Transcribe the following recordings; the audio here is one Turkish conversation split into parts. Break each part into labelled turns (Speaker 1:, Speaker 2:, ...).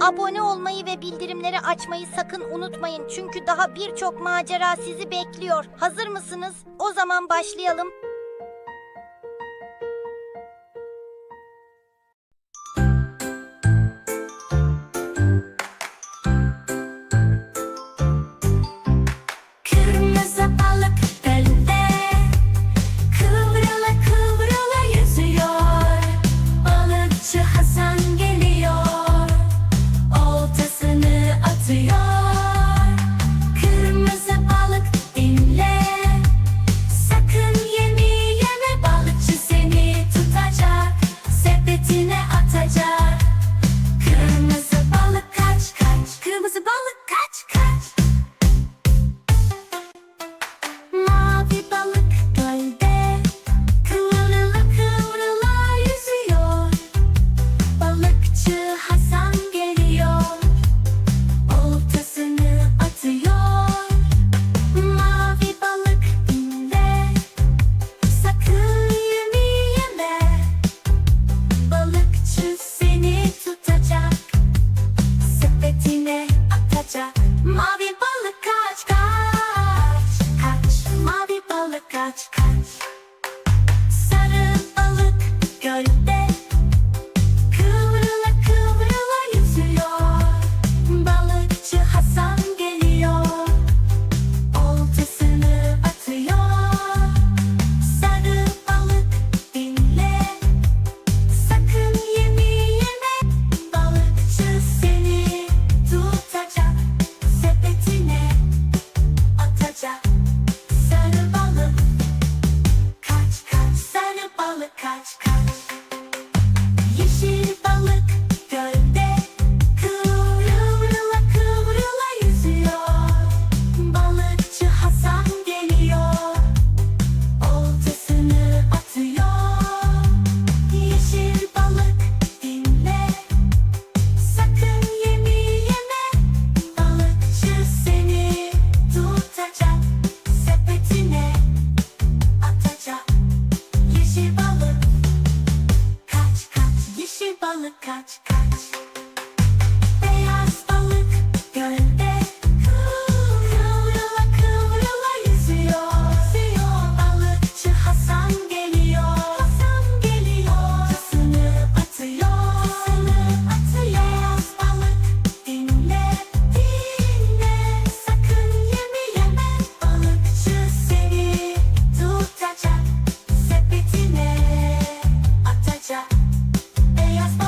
Speaker 1: abone olmayı ve bildirimleri açmayı sakın unutmayın çünkü daha birçok macera sizi bekliyor. Hazır mısınız? O zaman başlayalım.
Speaker 2: balık kaç kaç?
Speaker 1: Beyaz balık gölde Kıvrıla kıvrıla yüzüyor. Balıkçı Hasan geliyor. Hasan atıyor Tısını balık dinle dinle. Sakın yeme. Balıkçı seni tutacak Sepetine atacak. Beyaz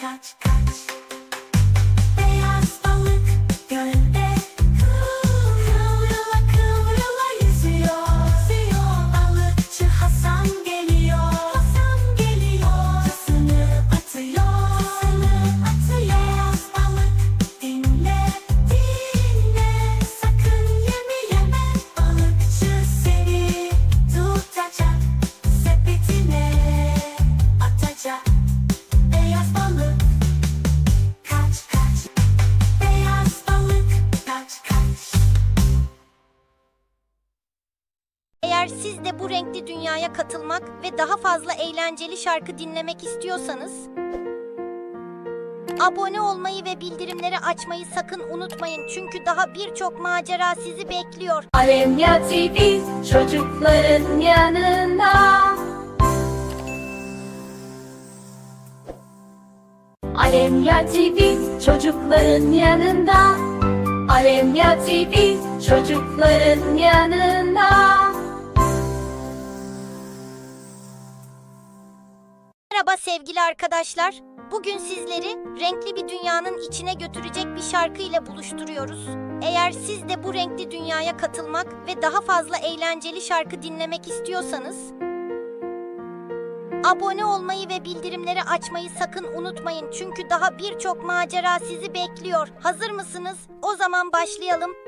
Speaker 1: kaç kaç
Speaker 3: renkli dünyaya katılmak ve daha fazla eğlenceli şarkı dinlemek istiyorsanız abone olmayı ve bildirimleri açmayı sakın unutmayın çünkü daha birçok macera sizi bekliyor.
Speaker 4: Alemya TV çocukların yanında. Alemya TV çocukların yanında. Alemya TV çocukların yanında.
Speaker 3: Merhaba sevgili arkadaşlar. Bugün sizleri renkli bir dünyanın içine götürecek bir şarkı ile buluşturuyoruz. Eğer siz de bu renkli dünyaya katılmak ve daha fazla eğlenceli şarkı dinlemek istiyorsanız abone olmayı ve bildirimleri açmayı sakın unutmayın çünkü daha birçok macera sizi bekliyor. Hazır mısınız? O zaman başlayalım.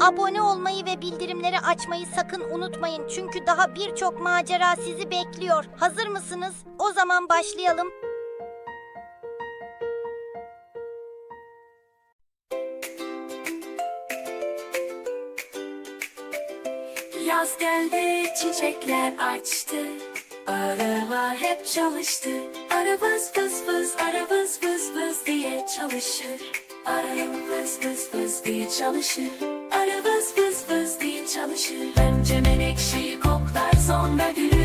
Speaker 3: abone olmayı ve bildirimleri açmayı sakın unutmayın çünkü daha birçok macera sizi bekliyor. Hazır mısınız? O zaman başlayalım.
Speaker 1: Yaz geldi çiçekler açtı Arılar hep çalıştı Arı vız vız vız arı vız vız vız diye çalışır Arı vız vız vız diye çalışır çalışır Önce menekşeyi koklar sonra gülü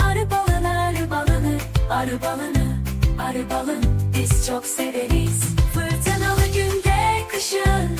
Speaker 1: Arı balını balını arı balını arı balın biz çok severiz. Fırtınalı günde kışın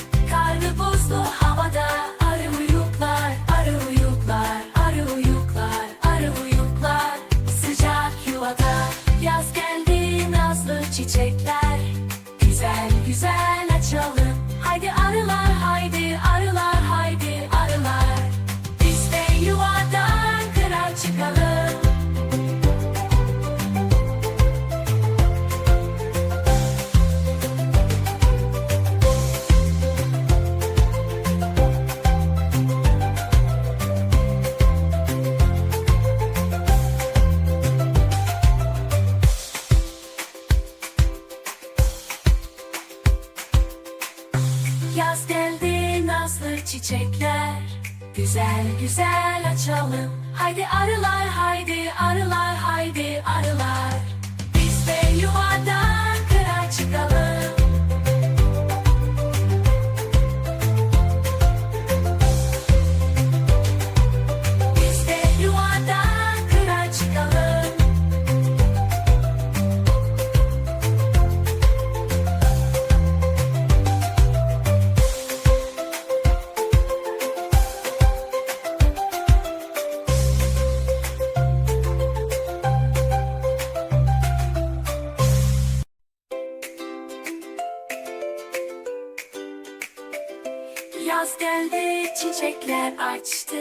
Speaker 1: Yaz geldi çiçekler açtı.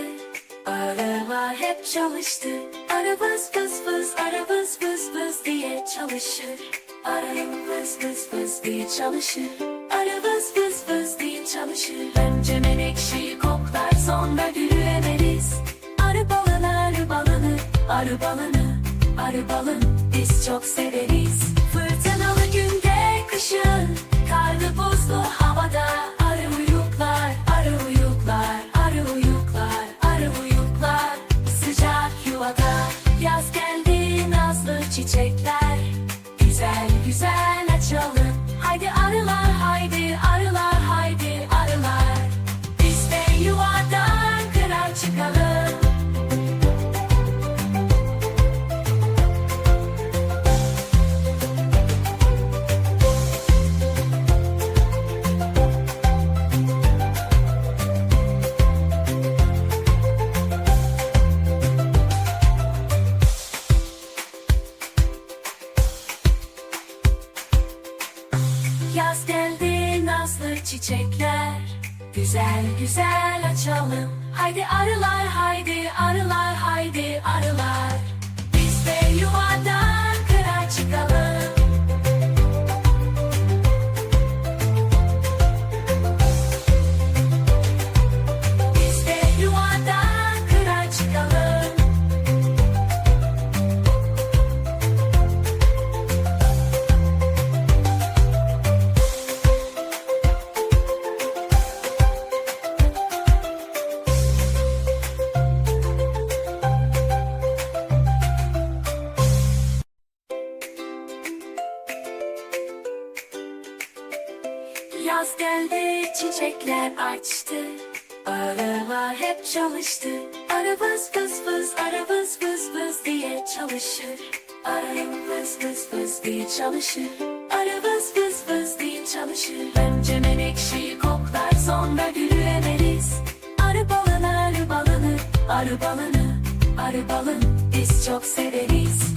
Speaker 1: Arılar hep çalıştı. Arı vız vız vız arı vız vız vız diye çalışır. Arı vız vız vız diye çalışır. Arı vız vız vız diye çalışır. Önce menekşeyi koklar sonra gülü emeriz Arı balını arı balını arı balını arı balın biz çok severiz. Fırtınalı günde kışın Yaz geldi çiçekler açtı. Arılar hep çalıştı. Arı vız vız arı vız vız diye çalışır. Arı vız vız diye çalışır. Arı vız vız diye çalışır. Önce menekşeyi koklar sonra gülü emeriz Arı balını arı balını arı balını arı balın biz çok severiz